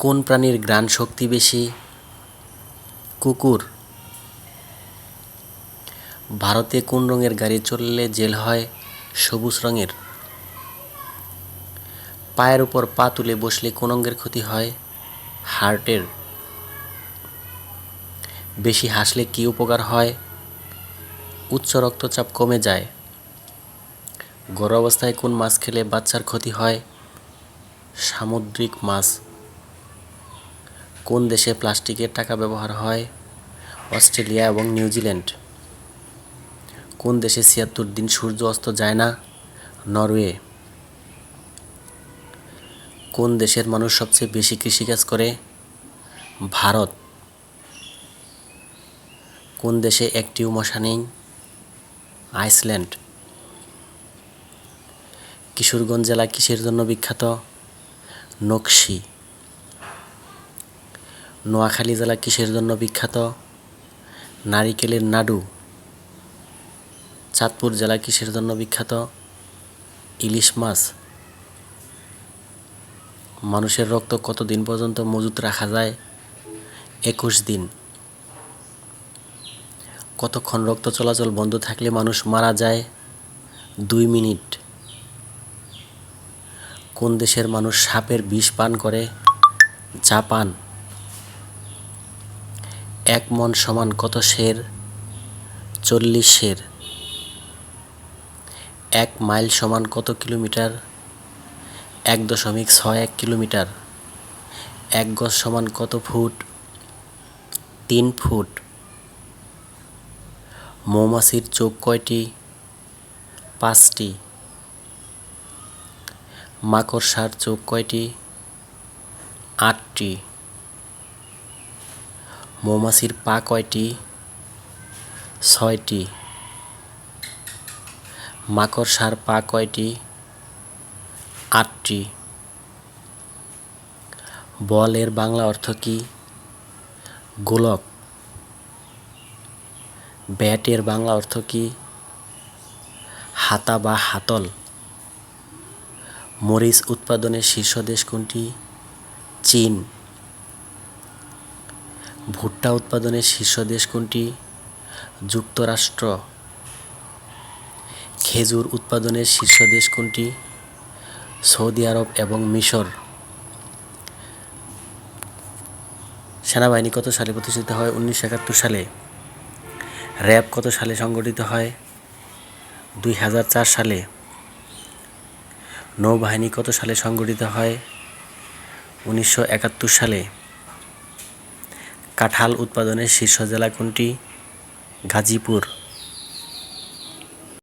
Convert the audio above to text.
কোন প্রাণীর গ্রাণ শক্তি বেশি? কুকুর। ভারতে কোন রঙের গাড়ি চললে জেল হয়? সবুজ রঙের। পায়ের উপর পা তুলে বসলে কোন অঙ্গের ক্ষতি হয়? হার্টের। বেশি হাসলে কী উপকার হয়? উচ্চ রক্তচাপ কমে যায়। গর্ভাবস্থায় কোন মাছ খেলে বাচ্চার ক্ষতি হয়? সামুদ্রিক মাছ। কোন দেশে প্লাস্টিকের টাকা ব্যবহার হয়? অস্ট্রেলিয়া এবং নিউজিল্যান্ড কোন দেশে ছিয়াত্তর দিন সূর্য অস্ত যায় না? নরওয়ে। কোন দেশের মানুষ সবচেয়ে বেশি কৃষিকাজ করে? ভারত। কোন দেশে একটিও মশা নেই? আইসল্যান্ড। কিশোরগঞ্জ জেলা কিসের জন্য বিখ্যাত? নকশি। নোয়াখালী জেলা কিসের জন্য বিখ্যাত? নারিকেলের নাড়ু। চাঁদপুর জেলা কিসের জন্য বিখ্যাত? ইলিশ মাছ। মানুষের রক্ত কতদিন পর্যন্ত মজুত রাখা যায়? একুশ দিন। কতক্ষণ রক্ত চলাচল বন্ধ থাকলে মানুষ মারা যায়? দুই মিনিট। কোন দেশের মানুষ সাপের বিষ পান করে? জাপান। এক মন সমান কত সের চল্লিশ সের এক মাইল সমান কত কিলোমিটার? এক দশমিক ছয় এক কিলোমিটার। এক গজ সমান কত ফুট? তিন ফুট। মৌমাছির চোখ কয়টি? পাঁচটি। মাকড়সার চোখ কয়টি? আটটি। মৌমাছির পা কয়টি? ছয়টি। মাকড়সার পা কয়টি? আটটি। বলের বাংলা অর্থ কি? গোলক। ব্যাটের বাংলা অর্থ কি? হাতা বা হাতল। মরিচ উৎপাদনের শীর্ষ দেশ কোনটি? চীন। ভুট্টা উৎপাদনের শীর্ষ দেশ কোনটি? যুক্তরাষ্ট্র। খেজুর উৎপাদনের শীর্ষ দেশ কোনটি? সৌদি আরব এবং মিশর। সেনাবাহিনী কত সালে প্রতিষ্ঠিত হয়? উনিশশো একাত্তর সালে। র্যাব কত সালে সংগঠিত হয়? দুই হাজার চার সালে। নৌবাহিনী কত সালে সংগঠিত হয়? উনিশশো একাত্তর সালে। কাঁঠাল উৎপাদনের শীর্ষ জেলা কোনটি? গাজীপুর।